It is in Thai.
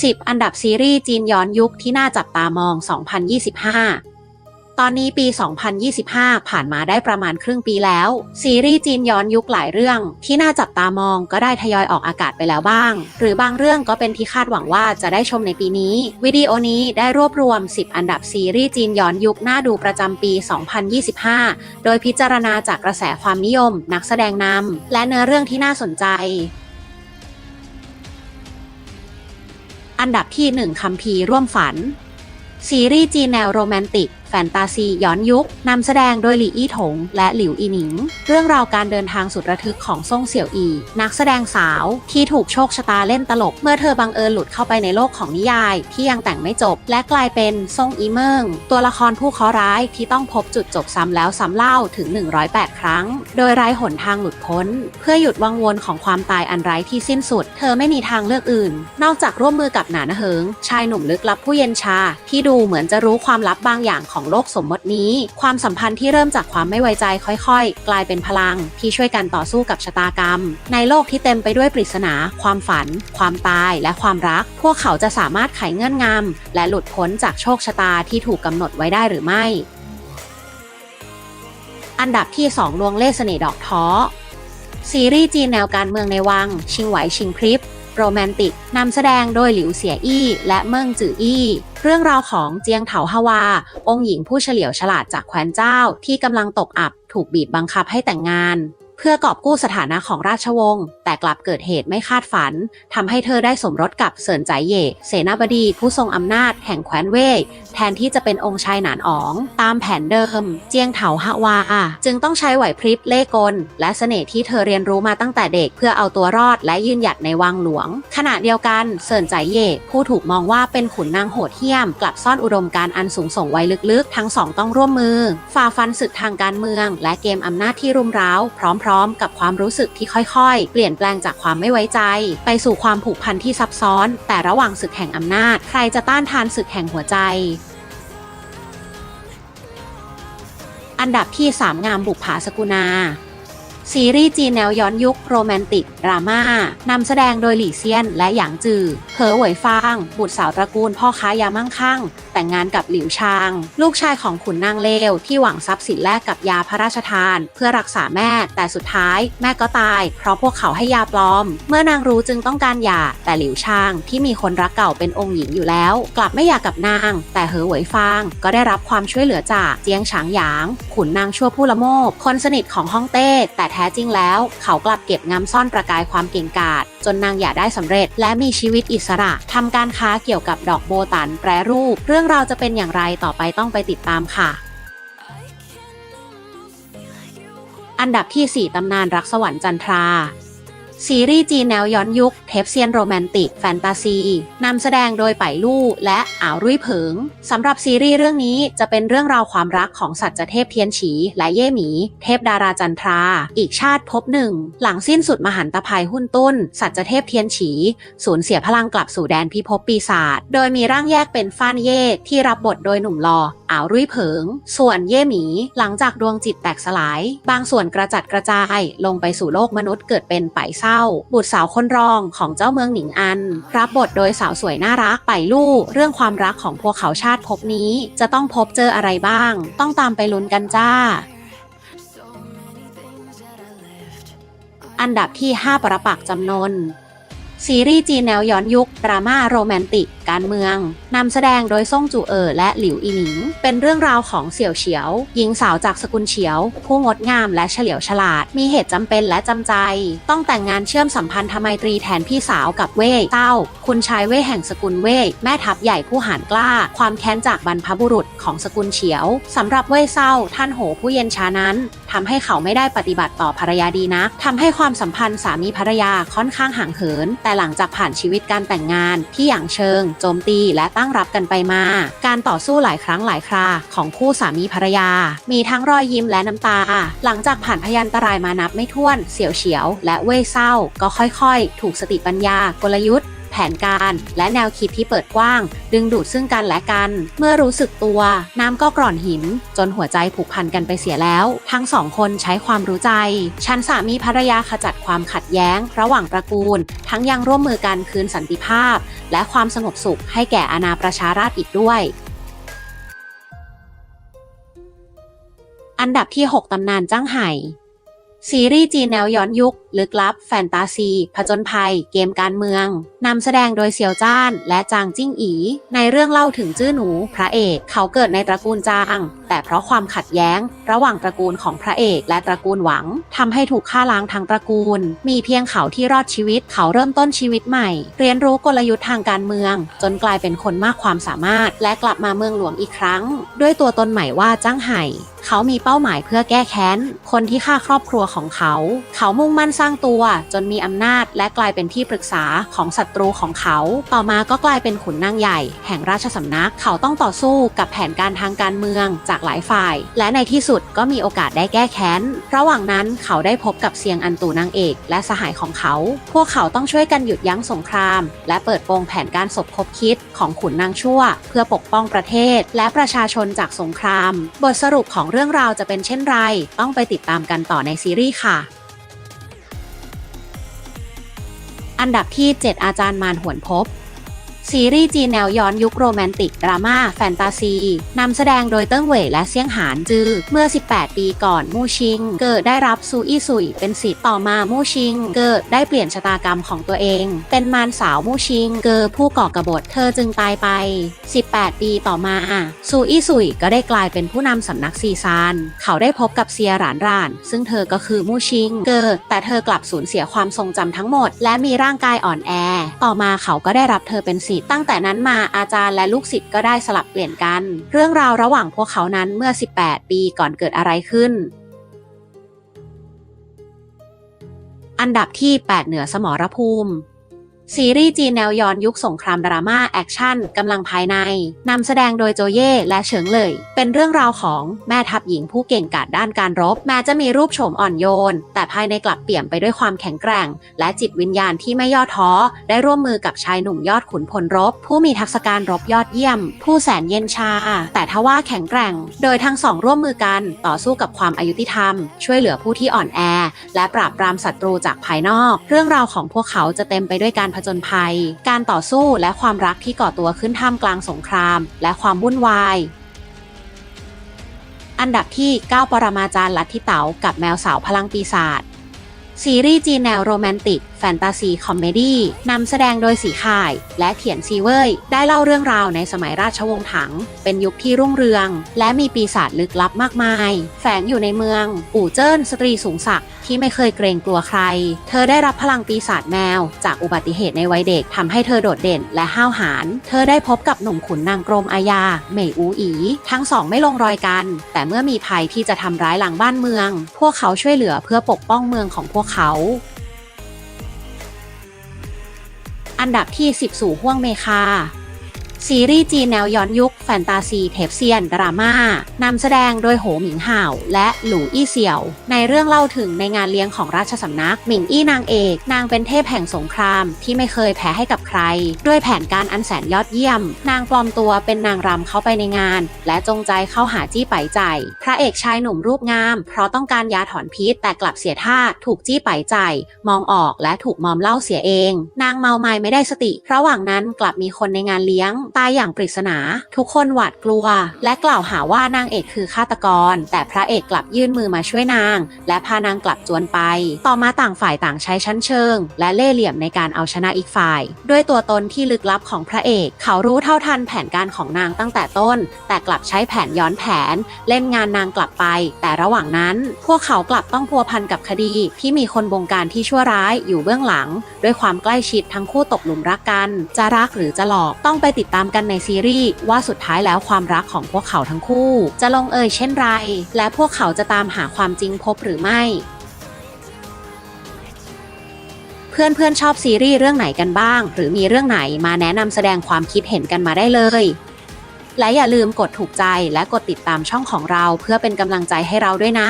10 อันดับซีรีส์จีนย้อนยุคที่น่าจับตามอง 2025 ตอนนี้ปี 2025 ผ่านมาได้ประมาณครึ่งปีแล้ว ซีรีส์จีนย้อนยุคหลายเรื่อง ที่น่าจับตามองก็ได้ทยอยออกอากาศไปแล้วบ้าง หรือบางเรื่องก็เป็นที่คาดหวังว่าจะได้ชมในปีนี้ วิดีโอนี้ได้รวบรวม 10 อันดับซีรีส์จีนย้อนยุคน่าดูประจำปี 2025 โดยพิจารณาจากกระแสความนิยม นักแสดงนำและเนื้อเรื่องที่น่าสนใจ อันดับที่ 1คัมภีร์ร่วมฝัน ซีรีส์จีนแนวโรแมนติก แฟนตาซีย้อนยุคนำแสดงโดยหลี่อี้ถง และหลิวอีหนิง เรื่องราวการเดินทางสุดระทึกของซ่งเสี่ยวอี นักแสดงสาวที่ถูกโชคชะตาเล่นตลก เมื่อเธอบังเอิญหลุดเข้าไปในโลกของนิยาย ที่ยังแต่งไม่จบ และกลายเป็นซ่งอีเมิงตัวละครผู้เคราะห์ร้ายที่ต้องพบจุดจบซ้ำแล้วซ้ำเล่าถึง 108 ครั้ง โดยไร้หนทางหลุดพ้น เพื่อหยุดวังวนของความตายอันไร้ที่สิ้นสุด เธอไม่มีทางเลือกอื่น นอกจากร่วมมือกับหนานเหิง ชายหนุ่มลึกลับผู้เย็นชา ที่ดูเหมือนจะรู้ความลับบางอย่างของโลกสมมตินี้ ความสัมพันธ์ที่เริ่มจากความไม่ไว้ใจค่อยๆ กลายเป็นพลังที่ช่วยกันต่อสู้กับชะตากรรม ในโลกที่เต็มไปด้วยปริศนา ความฝัน ความตายและความรัก พวกเขาจะสามารถไขเงื่อนงำและหลุดพ้นจากโชคชะตาที่ถูกกำหนดไว้ได้หรือไม่ อันดับที่ 2 ลวงเล่ห์เสน่ห์ดอกท้อซีรีส์จีนแนวการเมืองในวัง ชิงไหวชิงพริบ โรแมนติกนำแสดงโดยหลิวเสียอี้และเมิ่งจืออี้ เรื่องราวของเจียงเถาฮวา องค์หญิงผู้เฉลียวฉลาดจากแคว้นเจ้าที่กำลังตกอับถูกบีบบังคับให้แต่งงาน พื่อกอบกู้สถานะของราชวงศ์แต่กลับเกิดเหตุไม่คาดฝันทำให้เธอได้สมรสกับเซินใจเย่เสนาบดีผู้ทรงอำนาจแห่งแคว้นเว่ยแทนที่จะเป็นองค์ชายหนานอ๋อง ตามแผนเดิม เจียงเถาฮาวาจึงต้องใช้ไหวพริบเล่กล และเสน่ห์ที่เธอเรียนรู้มาตั้งแต่เด็กเพื่อเอาตัวรอดและยืนหยัดในวังหลวง ขณะเดียวกันเซินใจเย่ผู้ถูกมองว่าเป็นขุนนางโหดเหี้ยม กลับซ่อนอุดมการณ์อันสูงส่งไว้ลึกๆ ทั้งสองต้องร่วมมือฝ่าฟันศึกทางการเมือง และเกมอำนาจที่รุมเร้าพร้อมๆ้อมกับความรู้สึกที่ค่อยๆ เปลี่ยนแปลงจากความไม่ไว้ใจ ไปสู่ความผูกพันที่ซับซ้อน แต่ระหว่างศึกแห่งอำนาจ ใครจะต้านทานศึกแห่งหัวใจ อันดับที่ 3 งามบุกผาสกุณา ซีรีส์จีนแนวย้อนยุคโรแมนติก ดราม่านำแสดงโดยหลี่เซียนและหยางจือเหอหวยฟาง บุตรสาวตระกูลพ่อค้ายามั่งคั่ง แต่งงานกับหลิวชาง ลูกชายของขุนนางเลว ที่หวังทรัพย์สินแลกกับยาพระราชทาน เพื่อรักษาแม่ แต่สุดท้ายแม่ก็ตาย เพราะพวกเขาให้ยาปลอม เมื่อนางรู้จึงต้องการหย่าแต่หลิวชาง ที่มีคนรักเก่าเป็นองค์หญิงอยู่แล้ว กลับไม่อยากกับนาง แต่เหอหวยฟาง ก็ได้รับความช่วยเหลือจากเจียงฉางหยาง ขุนนางชั่วผู้ละโมบคนสนิทของฮ่องเต้แต่แท้จริงแล้ว เขากลับเก็บงำซ่อนประกายความเก่งกาจจนนางหย่าได้สำเร็จ และมีชีวิตอิสระทำการค้าเกี่ยวกับดอกโบตันแปรรูป เรื่องราวจะเป็นอย่างไรต่อไปต้องไปติดตามค่ะอันดับที่ 4 ตำนานรักสวรรค์จันทรา ซีรีส์จีนแนวย้อนยุค เทปเซียนโรแมนติกแฟนตาซีนำแสดงโดยไปลู่และอ่าวรุ่ยเผิงสำหรับซีรีส์เรื่องนี้จะเป็นเรื่องราวความรักของสัตว์เทพเทียนฉี และเย่หมี เทพดาราจันทรา อีกชาติพบหนึ่ง หลังสิ้นสุดมหันตภัยหุ้นต้น สัตว์เทพเทียนฉี สูญเสียพลังกลับสู่แดนพิภพปีศาจโดยมีร่างแยกเป็นฟ้านเย่ที่รับบทโดยหนุ่มหล่ออ่าวรุ่ยเผิง ส่วนเย่หมี หลังจากดวงจิตแตกสลาย บางส่วนกระจัดกระจายลงไปสู่โลกมนุษย์เกิดเป็นไปเศร้า บุตรสาวคนรองของเจ้าเมืองหนิงอัน รับบทโดยสาวสวยน่ารักไปลู่เรื่องความรักของพวกเขาชาติภพนี้ จะต้องพบเจออะไรบ้าง ต้องตามไปลุ้นกันจ้าอันดับที่ 5 ประปักจำนน ซีรีส์จีนแนวย้อนยุค ดราม่าโรแมนติกการเมืองนำแสดงโดยซ่งจูเอ๋อและหลิวอีหนิง เป็นเรื่องราวของเสี่ยวเฉียว หญิงสาวจากสกุลเฉียว ผู้งดงามและเฉลียวฉลาด มีเหตุจำเป็นและจำใจ ต้องแต่งงานเชื่อมสัมพันธไมตรีแทนพี่สาวกับเว่ยเต้า คุณชายเว่ยแห่งสกุลเว่ยแม่ทัพใหญ่ผู้หารกล้า ความแค้นจากบรรพบุรุษของสกุลเฉียวสำหรับเว่ยเศร้าท่านโหผู้เย็นชานั้นทำให้เขาไม่ได้ปฏิบัติต่อภรรยาดีนักทำให้ความสัมพันธ์สามีภรรยาค่อนข้างห่างเหิน แต่หลังจากผ่านชีวิตการแต่งงานที่อย่างเชิงโจมตีและตั้งรับกันไปมา การต่อสู้หลายครั้งหลายคราของคู่สามีภรรยา มีทั้งรอยยิ้มและน้ำตา หลังจากผ่านพยันตรายมานับไม่ถ้วน เสียวเฉียว และเว่ยเศร้า ก็ค่อยๆ ถูกสติปัญญากลยุทธ์ แผนการ และแนวคิดที่เปิดกว้าง ดึงดูดซึ่งกันและกัน เมื่อรู้สึกตัว น้ำก็กร่อนหิน จนหัวใจผูกพันกันไปเสียแล้ว ทั้งสองคนใช้ความรู้ใจ ชั้นสามีภรรยาขจัดความขัดแย้ง ระหว่างตระกูล ทั้งยังร่วมมือกันคืนสันติภาพ และความสงบสุขให้แก่อาณาประชาราษฎร์อีกด้วยอันดับที่ 6 ตำนานจ้างไห่ ซีรีส์จีนแนวย้อนยุค ลึกลับ แฟนตาซี ผจญภัย เกมการเมือง นำแสดงโดยเซียวจ้าน และจางจิ้งอี ในเรื่องเล่าถึงจื้อหนู พระเอก เขาเกิดในตระกูลจาง แต่เพราะความขัดแย้ง ระหว่างตระกูลของพระเอก และตระกูลหวังทำให้ถูกฆ่าล้างทั้งตระกูล มีเพียงเขาที่รอดชีวิต เขาเริ่มต้นชีวิตใหม่ เรียนรู้กลยุทธ์ทางการเมือง จนกลายเป็นคนมากความสามารถ และกลับมาเมืองหลวงอีกครั้ง ด้วยตัวตนใหม่ว่าจ้างไห่ เขามีเป้าหมายเพื่อแก้แค้น คนที่ฆ่าครอบครัวของเขา เขามุ่งมั่นสร้างตัวจนมีอำนาจและกลายเป็นที่ปรึกษาของศัตรูของเขา ต่อมาก็กลายเป็นขุนนางใหญ่ แห่งราชสำนัก เขาต้องต่อสู้กับแผนการทางการเมืองจากหลายฝ่าย และในที่สุดก็มีโอกาสได้แก้แค้น ระหว่างนั้นเขาได้พบกับเซียงอันตูนางเอกและสหายของเขา พวกเขาต้องช่วยกันหยุดยั้งสงคราม และเปิดโปงแผนการสบคบคิดของขุนนางชั่ว เพื่อปกป้องประเทศ และประชาชนจากสงคราม บทสรุปของเรื่องราวจะเป็นเช่นไร ต้องไปติดตามกันต่อในซีรีส์ค่ะ อันดับที่ 7 อาจารย์มารหวนพบ ซีรีส์จีนแนวย้อนยุคโรแมนติก ดราม่า แฟนตาซีนำแสดงโดยเติ้งเหว่ยและเซี่ยงหานจือ เมื่อ 18 ปีก่อนมู่ชิง เกิดได้รับซูอี้ซุยเป็นสิทธิ์ต่อมามู่ชิง เกิดได้เปลี่ยนชะตากรรมของตัวเอง เป็นมารสาวมู่ชิง เกิดผู้ก่อกบฏเธอจึงตายไป 18 ปีต่อมาซูอี้ซุยก็ได้กลายเป็นผู้นำสำนักซีซาน เขาได้พบกับเซียหรานราน ซึ่งเธอก็คือมู่ชิง เกิด แต่เธอกลับสูญเสียความทรงจำทั้งหมด และมีร่างกายอ่อนแอ ต่อมาเขาก็ได้รับเธอเป็นศิษย์ตั้งแต่นั้นมาอาจารย์และลูกศิษย์ก็ได้สลับเปลี่ยนกัน เรื่องราวระหว่างพวกเขานั้นเมื่อ 18 ปีก่อนเกิดอะไรขึ้น อันดับที่ 8 เหนือสมรภูมิ ซีรีส์จีนแนวย้อนยุคสงครามดราม่าแอคชั่นกำลังภายในนำแสดงโดยโจเย่และเฉิงเลย เป็นเรื่องราวของแม่ทัพหญิงผู้เก่งกาจด้านการรบ แม้จะมีรูปโฉมอ่อนโยน แต่ภายในกลับเปี่ยมไปด้วยความแข็งแกร่ง และจิตวิญญาณที่ไม่ย่อท้อ ได้ร่วมมือกับชายหนุ่มยอดขุนพลรบ ผู้มีทักษะการรบยอดเยี่ยม ผู้แสนเย็นชา แต่ทว่าแข็งแกร่ง โดยทั้งสองร่วมมือกันต่อสู้กับความอายุติธรรม ช่วยเหลือผู้ที่อ่อนแอ และปราบปรามศัตรูจากภายนอก เรื่องราวของพวกเขาจะเต็มไปด้วยการผจญภัย การต่อสู้และความรักที่ก่อตัวขึ้นท่ามกลางสงคราม และความวุ่นวาย อันดับที่ 9 ปรมาจารย์ลัทธิเต๋ากับแมวสาวพลังปีศาจซีรีส์จีนแนวโรแมนติก แฟนตาซีคอมเมดี้นำแสดงโดยสีข่าย และเขียนซีเว่ยได้เล่าเรื่องราวในสมัยราชวงศ์ถัง เป็นยุคที่รุ่งเรือง และมีปีศาจลึกลับมากมาย แฝงอยู่ในเมืองอู่เจิ้นสตรีสูงศักดิ์ที่ไม่เคยเกรงกลัวใคร เธอได้รับพลังปีศาจแมว จากอุบัติเหตุในวัยเด็กทำให้เธอโดดเด่นและห้าวหาญเธอได้พบกับหนุ่มขุนนางกรมอาญาเหมยอูอี ทั้งสองไม่ลงรอยกัน แต่เมื่อมีภัยที่จะทำร้ายหลังบ้านเมือง พวกเขาช่วยเหลือเพื่อปกป้องเมืองของพวกเขา อันดับที่ 10 สู่ห้วงเมคา ซีรีส์จีนแนวย้อนยุคแฟนตาซีเทปเซียน ดราม่านำแสดงโดยโหหมิงห่าว และหลู่อี้เสี่ยว ในเรื่องเล่าถึงในงานเลี้ยงของราชสำนัก หมิงอี้นางเอก นางเป็นเทพแห่งสงคราม ที่ไม่เคยแพ้ให้กับใคร ด้วยแผนการอันแสนยอดเยี่ยม นางปลอมตัวเป็นนางรำเข้าไปในงาน และจงใจเข้าหาจี้ไปใจ พระเอกชายหนุ่มรูปงาม เพราะต้องการยาถอนพิษแต่กลับเสียท่าถูกจี้ไปใจ มองออกและถูกมอมเล่าเสียเอง นางเมาไม้ไม่ได้สติ ระหว่างนั้นกลับมีคนในงานเลี้ยงตายอย่างปริศนา ทุกคนหวาดกลัว และกล่าวหาว่านางเอกคือฆาตกร แต่พระเอกกลับยื่นมือมาช่วยนาง และพานางกลับจวนไป ต่อมาต่างฝ่ายต่างใช้ชั้นเชิง และเล่ห์เหลี่ยมในการเอาชนะอีกฝ่าย ด้วยตัวตนที่ลึกลับของพระเอก เขารู้เท่าทันแผนการของนางตั้งแต่ต้น แต่กลับใช้แผนย้อนแผน เล่นงานนางกลับไป แต่ระหว่างนั้น พวกเขากลับต้องพัวพันกับคดีที่มีคนบงการที่ชั่วร้ายอยู่เบื้องหลัง ด้วยความใกล้ชิดทั้งคู่ตกหลุมรักกัน จะรักหรือจะหลอกต้องไปติดตามามกันในซีรีส์ว่าสุดท้ายแล้วความรักของพวกเขาทั้งคู่ จะลงเอยเช่นไร และพวกเขาจะตามหาความจริงพบหรือไม่เพื่อนๆชอบซีรีส์เรื่องไหนกันบ้าง หรือมีเรื่องไหนมาแนะนำแสดงความคิดเห็นกันมาได้เลย และอย่าลืมกดถูกใจและกดติดตามช่องของเราเพื่อเป็นกำลังใจให้เราด้วยนะ